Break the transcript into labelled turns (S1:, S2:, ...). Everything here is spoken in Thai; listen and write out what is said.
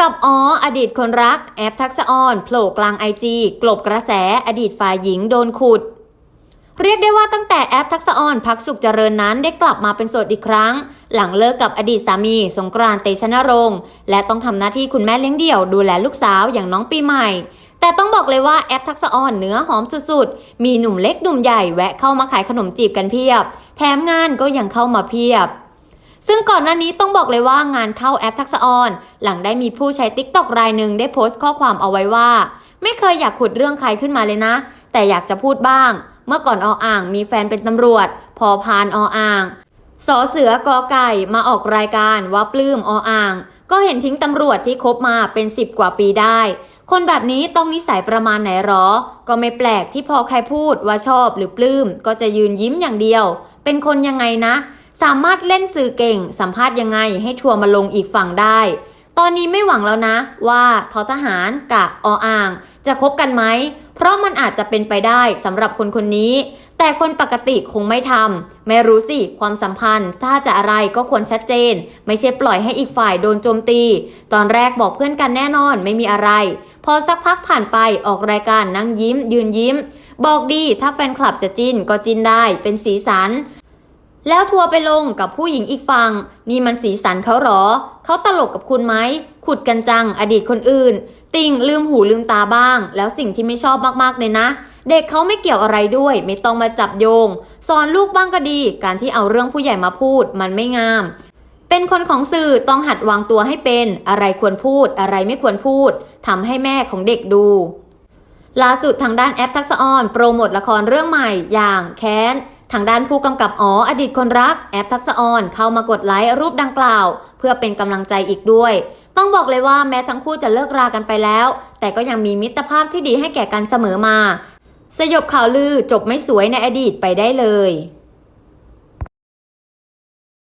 S1: กับอ๋ออดีตคนรัก แอปทักษะออนโผล่กลางไอจีกลบกระแสอดีตฝ่ายหญิงโดนขุด เรียกได้ว่าตั้งแต่แอปทักษะออนพักสุขเจริญนั้นได้กลับมาเป็นโสดอีกครั้ง หลังเลิกกับอดีตสามี สงกรานต์เตชะนรงค์ และต้องทำหน้าที่คุณแม่เลี้ยงเดี่ยวดูแลลูกสาวอย่างน้องปีใหม่แต่ต้องบอกเลยว่าแอปทักษะออนเนื้อหอมสุดๆ มีหนุ่มเล็กหนุ่มใหญ่แวะเข้ามาขายขนมจีบกันเพียบ แถมงานก็ยังเข้ามาเพียบ ซึ่งก่อนหน้านี้ต้องบอกเลยว่างานเข้าแอปทักษะออน หลังได้มีผู้ใช้ t ิ k t o k รายหนึ่งได้โพสต์ข้อความเอาไว้ว่า ไม่เคยอยากขุดเรื่องใครขึ้นมาเลยนะ แต่อยากจะพูดบ้าง เมื่อก่อนออ่างมีแฟนเป็นตำรวจ พอพานออ่างสอเสือกอไก่มาออกรายการว่าปลื้มออ่าง ก็เห็นทิ้งตำรวจที่คบมาเป็น10กว่าปีได้ คนแบบนี้ต้องนิสัยประมาณไหนหรอ ก็ไม่แปลกที่พอใครพูดว่าชอบหรือปลื้มก็จะยืนยิ้มอย่างเดียว เป็นคนยังไงนะ สามารถเล่นสื่อเก่ง สัมภาษณ์ยังไงให้ทัวร์มาลงอีกฝั่งได้ ตอนนี้ไม่หวังแล้วนะ ว่าทอทหารกับออ่าง จะคบกันไหม เพราะมันอาจจะเป็นไปได้สำหรับคนคนนี้ แต่คนปกติคงไม่ทำไม่รู้สิความสัมพันธ์ ถ้าจะอะไรก็ควรชัดเจน ไม่ใช่ปล่อยให้อีกฝ่ายโดนโจมตี ตอนแรกบอกเพื่อนกันแน่นอนไม่มีอะไร พอสักพักผ่านไปออกรายการนั่งยิ้ม ยืนยิ้มบอกดีถ้าแฟนคลับจะจิ้นก็จิ้นได้เป็นสีสัน แล้วทัวร์ไปลงกับผู้หญิงอีกฝั่งนี่มันสีสันเขาหรอ เขาตลกกับคุณไหม ขุดกันจังอดีตคนอื่น ติ่งลืมหูลืมตาบ้าง แล้วสิ่งที่ไม่ชอบมากๆเลยนะ เด็กเขาไม่เกี่ยวอะไรด้วย ไม่ต้องมาจับโยง สอนลูกบ้างก็ดี การที่เอาเรื่องผู้ใหญ่มาพูด มันไม่งาม เป็นคนของสื่อต้องหัดวางตัวให้เป็น อะไรควรพูด อะไรไม่ควรพูดทำให้แม่ของเด็กดูล่าสุดทางด้านแอปทักษะออนโปรโมทละครเรื่องใหม่อย่างแค้น ทางด้านผู้กำกับอ๋ออดีตคนรักแอปทักษะออนเข้ามากดไลค์รูปดังกล่าว เพื่อเป็นกำลังใจอีกด้วย ต้องบอกเลยว่าแม้ทั้งคู่จะเลิกรากันไปแล้ว แต่ก็ยังมีมิตรภาพที่ดีให้แก่กันเสมอมา สยบข่าวลือจบไม่สวยในอดีตไปได้เลย